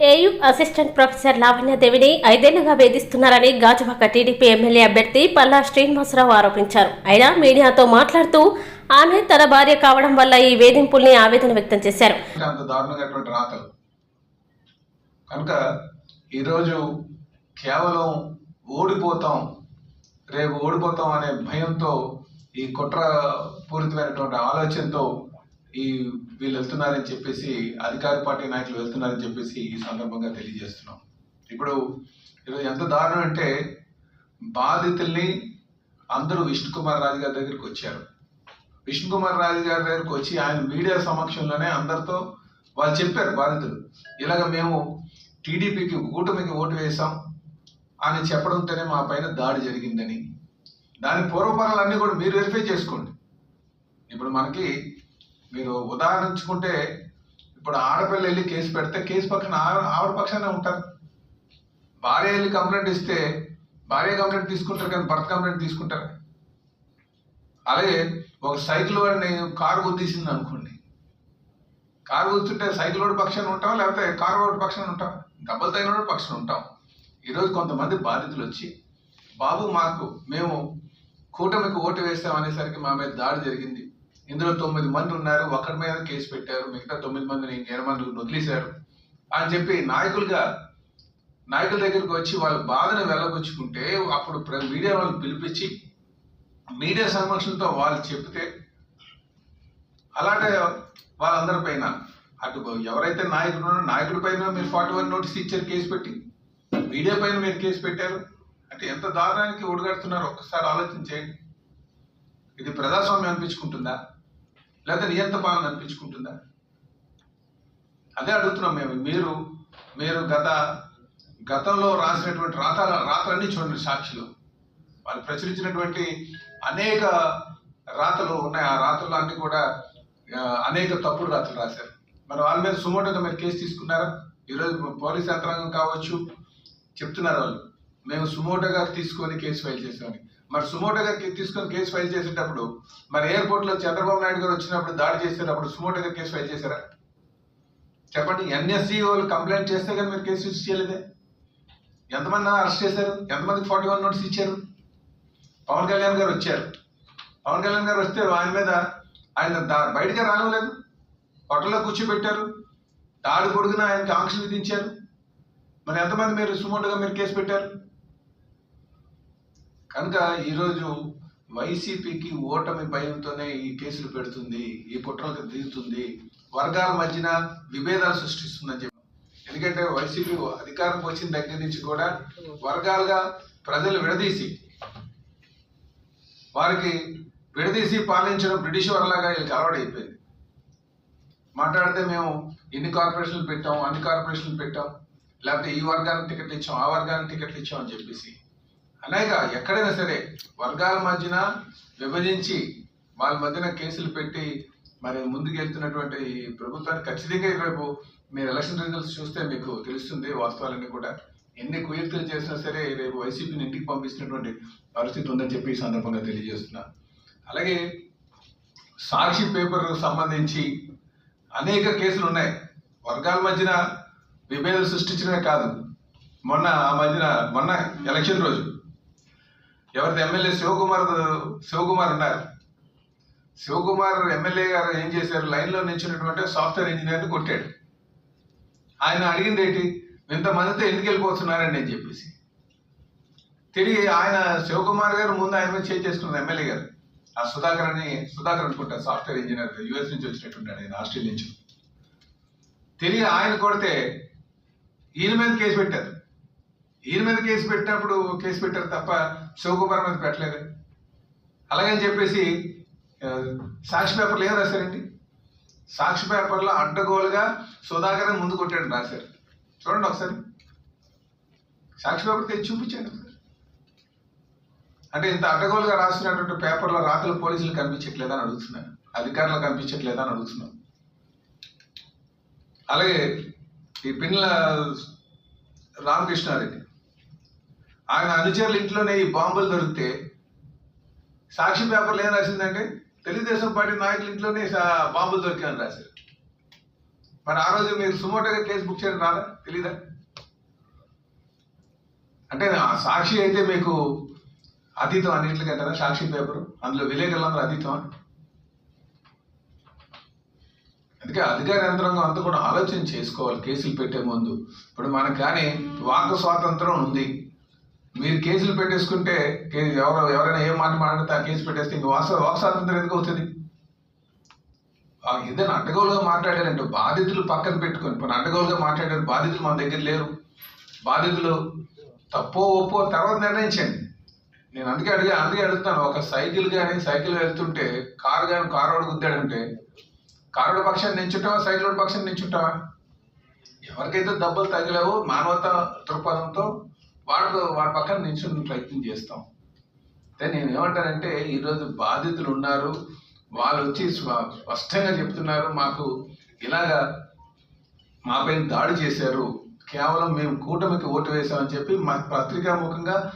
AU assistant professor లావణ్యదేవిని ఐదేళ్ళుగా వేధిస్తున్నారని గాజువాక టీడీపీ ఎమ్మెల్యే అభ్యర్థి పల్లా శ్రీనివాసరావు ఆరోపించారు. అయినా మీడియాతో మాట్లాడుతూ ఆమె తన భార్య కావడం వల్ల ఈ వేధింపుల్ని ఆవేదన వ్యక్తం చేశారు. కనుక ఈరోజు కేవలం ఓడిపోతాం రేపు ఓడిపోతాం అనే భయంతో ఈ కుట్ర పూరితమైనటువంటి ఆలోచనతో ఈ వీళ్ళు వెళ్తున్నారని చెప్పేసి అధికార పార్టీ నాయకులు వెళ్తున్నారని చెప్పేసి ఈ సందర్భంగా తెలియజేస్తున్నాం. ఇప్పుడు ఈరోజు ఎంత దారుణం అంటే బాధితుల్ని అందరూ విష్ణు కుమార్ రాజు గారి దగ్గరికి వచ్చారు. విష్ణు కుమార్ రాజు గారి దగ్గరికి వచ్చి ఆయన మీడియా సమక్షంలోనే అందరితో వాళ్ళు చెప్పారు బాధితులు. ఇలాగ మేము టీడీపీకి కూటమికి ఓటు వేశాం అని చెప్పడంతోనే మా పైన దాడి జరిగిందని. దాని పూర్వపరాలన్నీ కూడా మీరు వెరిఫై చేసుకోండి. ఇప్పుడు మనకి మీరు ఉదాహరించుకుంటే ఇప్పుడు ఆడపిల్ల వెళ్ళి కేసు పెడితే కేసు పక్కన ఆవిడ పక్షానే ఉంటారు. భార్య వెళ్ళి కంప్లైంట్ ఇస్తే భార్య కంప్లైంట్ తీసుకుంటారు కానీ భర్త కంప్లైంట్ తీసుకుంటారు. అలాగే ఒక సైకిల్ వాడిని కారు గుద్దీసింది అనుకోండి. కారు గుర్తుంటే సైకిల్ వాడి పక్షాన్ని ఉంటాం లేకపోతే కారు రోడ్డు పక్షాన్ని ఉంటాం డబ్బులు తగిన రోడ్డు పక్షాన ఉంటాం. ఈరోజు కొంతమంది బాధితులు వచ్చి బాబు మాకు మేము కూటమికి ఓటు వేస్తాం అనేసరికి మా మీద దాడి జరిగింది. ఇందులో తొమ్మిది మంది ఉన్నారు. ఒకరి మీద కేసు పెట్టారు. మిగతా తొమ్మిది మందిని ఇంకేడు మంది వదిలేశారు. అని చెప్పి నాయకులుగా నాయకుల దగ్గరికి వచ్చి వాళ్ళ బాధను వెళ్ళగొచ్చుకుంటే అప్పుడు మీడియా వాళ్ళు పిలిపించి మీడియా సమక్షంతో వాళ్ళు చెప్తే అలాంటి వాళ్ళందరి పైన అటు ఎవరైతే నాయకుడు ఉన్నారో నాయకుడి పైన మీరు ఫార్టీ వన్ నోటీస్ ఇచ్చారు కేసు పెట్టి. మీడియా పైన మీరు కేసు పెట్టారు. అంటే ఎంత దారుణానికి ఒడిగడుతున్నారో ఒక్కసారి ఆలోచించేయండి. ఇది ప్రజాస్వామ్యం అనిపించుకుంటుందా? లేదా నియంత పాలన అనిపించుకుంటుందా? అదే అడుగుతున్నాం మేము. మీరు మీరు గత గతంలో రాసినటువంటి రాత రాతలన్నీ చూడండి సాక్షిలో. వాళ్ళు ప్రచురించినటువంటి అనేక రాతలు ఉన్నాయి. ఆ రాతల్లో అన్ని కూడా అనేక తప్పుడు రాతలు రాశారు. మరి వాళ్ళ మీద సుమోటోగా మీరు కేసు తీసుకున్నారా? ఈరోజు పోలీస్ యంత్రాంగం కావచ్చు చెప్తున్నారు వాళ్ళు. మేము సుమోటోగా తీసుకొని కేసు ఫైల్ చేసామని మరి సుమోటోగా తీసుకొని కేసు ఫైల్ చేసేటప్పుడు మరి ఎయిర్పోర్ట్లో చంద్రబాబు నాయుడు గారు వచ్చినప్పుడు దాడి చేసేటప్పుడు సుమోటోగా కేసు ఫైల్ చేశారా? చెప్పండి ఎన్ఎస్సీ వాళ్ళు కంప్లైంట్ చేస్తే కానీ మీరు కేసు రిజిస్టర్ చేయలేదే? ఎంతమంది అరెస్ట్ చేశారు? ఎంతమందికి ఫార్టీ వన్ నోటీస్ ఇచ్చారు? పవన్ కళ్యాణ్ గారు వచ్చారు. పవన్ కళ్యాణ్ గారు వస్తే ఆయన మీద ఆయన దా- రానివ్వలేదు. హోటల్లో కూర్చోబెట్టారు. దాడి పొడుగున ఆయనకి ఆంక్షలు విధించారు. మరి ఎంతమంది మీరు సుమోటోగా మీరు కేసు పెట్టారు? కనుక ఈరోజు వైసీపీకి ఓటమి భయంతోనే ఈ కేసులు పెడుతుంది ఈ కుట్రలకు దిగుతుంది వర్గాల మధ్యన విభేదాలు సృష్టిస్తుందని చెప్పి. ఎందుకంటే వైసీపీ అధికారం వచ్చిన దగ్గర నుంచి కూడా వర్గాలుగా ప్రజలు విడదీసి వారికి విడదీసి పాలించడం బ్రిటిష్ వారిలాగా వీళ్ళకి అలవాటైపోయింది మాట్లాడితే మేము ఇన్ని కార్పొరేషన్లు పెట్టాం అన్ని కార్పొరేషన్లు పెట్టాం లేకపోతే ఈ వర్గానికి టికెట్లు ఇచ్చాం ఆ వర్గానికి టికెట్లు ఇచ్చాం అని చెప్పేసి అనేక ఎక్కడైనా సరే వర్గాల మధ్యన విభజించి వాళ్ళ మధ్యన కేసులు పెట్టి మరి ముందుకు వెళ్తున్నటువంటి ఈ ఖచ్చితంగా రేపు మీరు ఎలక్షన్ రిజల్ట్స్ చూస్తే మీకు తెలుస్తుంది వాస్తవాలన్నీ కూడా. ఎన్ని కుయుక్తులు చేసినా సరే రేపు వైసీపీని ఇంటికి పంపిస్తున్నటువంటి పరిస్థితి ఉందని చెప్పి ఈ సందర్భంగా తెలియజేస్తున్నా. అలాగే సాక్షి పేపర్ సంబంధించి అనేక కేసులు ఉన్నాయి. వర్గాల మధ్యన విభేదాలు సృష్టించడమే కాదు. మొన్న ఆ మధ్యన మొన్న ఎలక్షన్ రోజు ఎవరిది ఎమ్మెల్యే శివకుమార్ శివకుమార్ ఉన్నారు. శివకుమార్ ఎమ్మెల్యే గారు ఏం చేశారు? లైన్లో నిల్చున్నటువంటి సాఫ్ట్వేర్ ఇంజనీర్ని కొట్టాడు. ఆయన అడిగింది ఏంటి? ఇంతమందితో ఎందుకు వెళ్ళిపోతున్నారని నేను చెప్పేసి. తిరిగి ఆయన శివకుమార్ గారు ముందు ఆయన మీద చేయి చేసుకున్నారు ఎమ్మెల్యే గారు. ఆ సుధాకర్ అని సుధాకర్ అనుకుంటారు సాఫ్ట్వేర్ ఇంజనీర్ యుఎస్ నుంచి వచ్చినట్టున్నాడు ఆయన ఆస్ట్రేలియా నుంచి. తిరిగి ఆయన కొడితే ఈయన మీద కేసు పెట్టారు. ఈయన మీద కేసు పెట్టినప్పుడు కేసు పెట్టారు తప్ప శివకుమార్ మీద పెట్టలేదు. అలాగని చెప్పేసి సాక్షి పేపర్లు ఏం రాశారండి? సాక్షి పేపర్లో అడ్డగోలుగా సుధాకర్ ముందు కొట్టాడు రాశారు. చూడండి ఒకసారి. సాక్షి పేపర్ తెచ్చి చూపించండి అంటే ఇంత అడ్డగోలుగా రాసినటువంటి పేపర్లో రాత్రులు పోలీసులు కనిపించట్లేదా అని అడుగుతున్నాను అధికారులు కనిపించట్లేదా అని అడుగుతున్నాను అలాగే ఈ పిన్నెల రామకృష్ణారెడ్డి ఆయన అనుచరుల ఇంట్లోనే ఈ బాంబులు దొరికితే సాక్షి పేపర్లు ఏం రాసిందంటే తెలుగుదేశం పార్టీ నాయకుల ఇంట్లోనే బాంబులు దొరికాయని రాశారు. మరి ఆ రోజు మీరు సుమోటోగా కేసు బుక్ చేయడం రాదా? తెలీదా? అంటే ఆ సాక్షి అయితే మీకు అతీతం అన్నింటికి అంటారా సాక్షి పేపర్? అందులో విలేకరులందరూ అతీతం అందుకే అధికార యంత్రాంగం అంతా కూడా ఆలోచన చేసుకోవాలి కేసులు పెట్టే ముందు. ఇప్పుడు మనకు కానీ వాక్ స్వాతంత్రం ఉంది. మీరు కేసులు పెట్టేసుకుంటే ఎవరు ఎవరైనా ఏం మాట మాట్లాడితే ఆ కేసు పెట్టేస్తే ఇంక వాస్తవ వాక్ స్వాతంత్రం ఎందుకు వస్తుంది ఆ ఏదైనా అడ్డగోలుగా మాట్లాడారంటే బాధితులు పక్కన పెట్టుకొని ఇప్పుడు అడ్డగోలుగా మాట్లాడారు బాధితులు మన దగ్గర లేరు. బాధితులు తప్పో ఒప్పో తర్వాత నిర్ణయించండి. నేను అందుకే అడిగా అందుకే అడుగుతాను ఒక సైకిల్ కానీ సైకిల్ వెళ్తుంటే కారు కానీ కారు అడుగుద్దాడంటే కారుడు పక్షాన్ని నించుంటావా సైకిల్ పక్షాన్ని నించుంటావా? ఎవరికైతే దెబ్బలు తగిలావో మానవత దృక్పథంతో వాడు వాడి పక్కన నిల్చుని ప్రయత్నం చేస్తాం. అయితే నేను ఏమంటానంటే ఈరోజు బాధితులు ఉన్నారు వాళ్ళు వచ్చి స్వ- స్పష్టంగా చెప్తున్నారు మాకు ఇలాగా మాపై దాడి చేశారు కేవలం మేము కూటమికి ఓటు వేశామని చెప్పి మా పత్రికా ముఖంగా